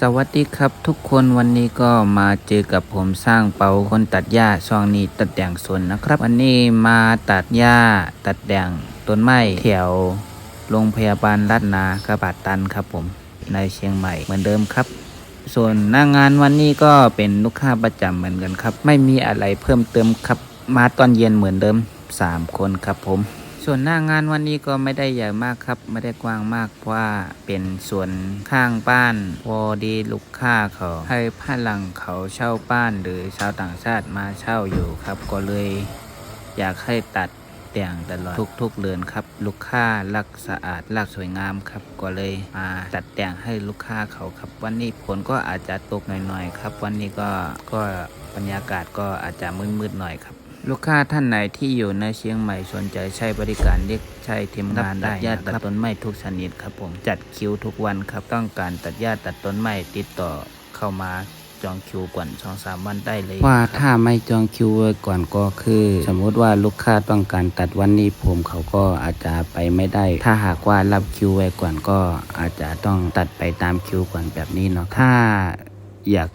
สวัสดีครับทุกคนวันนี้ก็มาเจอกับผมสร้างเปาคนตัดหญ้าช่องนี้ตัดแต่งสวนนะครับ วันนี้มาตัดหญ้าตัดแต่งต้นไม้แถวโรงพยาบาลรัตนากระบาดตันครับผมในเชียงใหม่เหมือนเดิมครับ ส่วนหน้างานวันนี้ก็เป็นลูกค้าประจำเหมือนกันครับ ไม่มีอะไรเพิ่มเติมครับมาตอนเย็นเหมือนเดิม 3 คนครับผม ส่วนหน้างานวันนี้ก็ไม่ได้ใหญ่มากครับ ไม่ได้กว้างมากเพราะว่าเป็นส่วนข้างบ้านพอดีลูกค้าเขาให้พลังเขาเช่าบ้านหรือชาวต่างชาติมาเช่าอยู่ครับ ก็เลยอยากให้ตัดแต่งตลอดทุกๆเดือนครับ ลูกค้ารักสะอาดรักสวยงามครับ ก็เลยมาตัดแต่งให้ลูกค้าเขาครับ วันนี้ฝนก็อาจจะตกหน่อยๆครับ วันนี้ก็ก็บรรยากาศก็อาจจะมืดๆหน่อยครับ ลูกค้าท่านไหนที่อยู่ในเชียงใหม่สนใจใช้บริการเรียกใช้ทีมงานได้ญาติตัดต้นไม้ทุกชนิดครับผมจัดคิวทุกวันครับต้องการตัดหญ้าตัดต้นไม้ติดต่อเข้ามาจองคิวก่อนสองสามวันได้เลย ว่าถ้าไม่จองคิวไว้ก่อนก็คือ สมมุติว่าลูกค้าต้องการตัดวันนี้ผมเขาก็อาจจะไปไม่ได้ ถ้าหากว่ารับคิวไว้ก่อนก็อาจจะต้องตัดไปตามคิวก่อนแบบนี้เนาะถ้าอยาก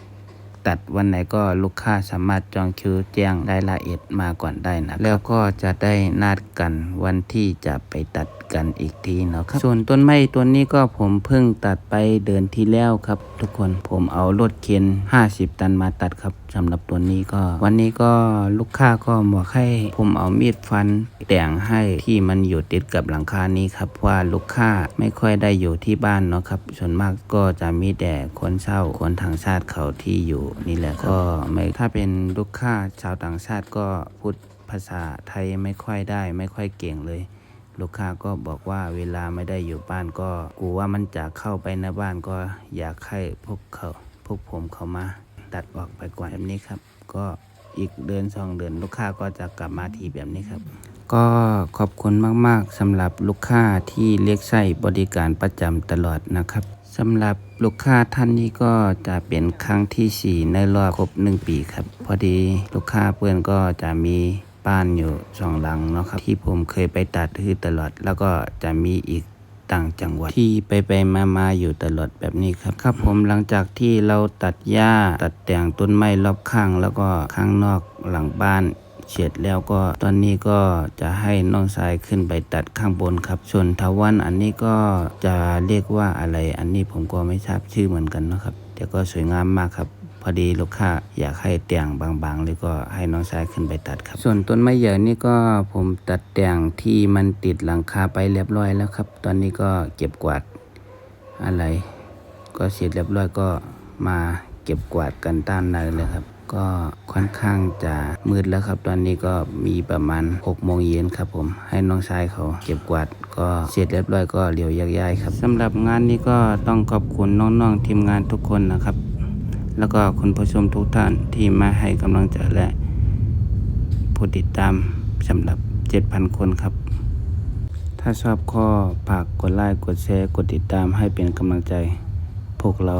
ตัดวันไหนก็ลูกค้าสามารถจองคิวแจ้งรายละเอียดมาก่อนได้นะแล้วก็จะได้นัดกันวันที่จะไปตัดกันอีกทีเนาะครับส่วนต้นไม้ตัวนี้ก็ผมเพิ่งตัดไปเดือนที่แล้วครับ ทุกคนผมเอารถเข็น 50 ตันมาตัดครับสำหรับตัวนี้ก็ วันนี้ก็ลูกค้าก็บอกให้ผมเอามีดฟันแต่งให้ที่มันอยู่ติดกับหลังคานี้ครับว่าลูกค้าไม่ค่อยได้อยู่ที่บ้านเนาะครับส่วนมากก็จะมีแต่คนเช่าคนทางชาติเขาที่อยู่นี่แหละก็ไม่ถ้าเป็นลูกค้าชาวต่างชาติก็พูดภาษาไทยไม่ค่อยได้ ไม่ค่อยเก่งเลย ลูกค้าก็บอกว่าเวลาไม่ได้อยู่บ้านก็กลัวว่ามันจะเข้าไปในบ้านก็อยากให้พวกเขาพวกผมเขามา ตัดออกไปก่อนแบบนี้ครับ ก็อีกเดือนสองเดือนลูกค้าก็จะกลับมาทีแบบนี้ครับ ก็ขอบคุณมาก ๆสำหรับลูกค้าที่เรียกใช้บริการประจำตลอดนะครับ สำหรับลูกค้าท่านนี้ก็จะเป็นครั้งที่ 4 ในรอบครบ 1 ปีครับ พอดีลูกค้าเพื่อนก็จะมีบ้านอยู่สองหลังเนาะครับ ที่ผมเคยไปตัดคือตลอด แล้วก็จะมีอีกต่างจังหวัดที่ไปไปมามาอยู่ตลอดแบบนี้ครับ ครับผมหลังจากที่เราตัดหญ้าตัดแต่งต้นไม้รอบข้าง แล้วก็ข้างนอกหลังบ้าน เสร็จแล้วก็ตอนนี้ก็จะให้น้องชายขึ้นไปตัดข้างบนครับ ส่วนทวันอันนี้ก็จะเรียกว่าอะไร อันนี้ผมก็ไม่ทราบชื่อเหมือนกันนะครับแต่ก็สวยงามมากครับพอดีลูกค้าอยากให้แต่งบางๆเลยก็ให้น้องชายขึ้นไปตัดครับ ส่วนต้นไม้ใหญ่นี่ก็ผมตัดแต่งที่มันติดหลังคาไปเรียบร้อยแล้วครับ ตอนนี้ก็เก็บกวาดอะไร ก็เสร็จเรียบร้อยก็มาเก็บกวาดกันต้านในเลยครับ ก็ค่อนข้างจะมืดแล้วครับ ตอนนี้ก็มีประมาณ6โมงเย็นครับผม ให้น้องชายเขาเก็บกวาดก็เสร็จเรียบร้อยก็เดี๋ยวแยกย้ายครับสำหรับงานนี้ก็ต้องขอบคุณน้องๆทีมงานทุกคนนะครับ แล้วก็คุณผู้ชมทุกท่านที่มาให้กำลังใจและผู้ติดตามสำหรับ 7,000 คนครับ ถ้าชอบข้อฝากกดไลค์กดแชร์กดติดตามให้เป็นกำลังใจ พวกเรา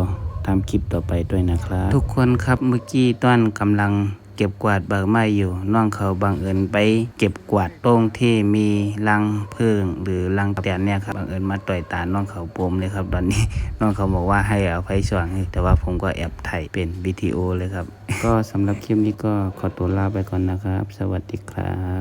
ทำคลิปต่อไปด้วยนะครับ ทุกคนครับเมื่อกี้ต้นกำลังเก็บกวาดใบไม้อยู่น้องเขาบังเอิญไป เก็บกวาดตรงที่มีรังผึ้งหรือรังแตนเนี่ยครับบังเอิญมาต่อยตาน้องเขาปมเลยครับ ตอนนี้น้องเขาบอกว่าให้เอาไฟส่องให้แต่ว่าผมก็แอบถ่ายเป็นวิดีโอเลยครับ ก็สำหรับคลิปนี้ก็ขอตัวลาไปก่อนนะครับ สวัสดีครับ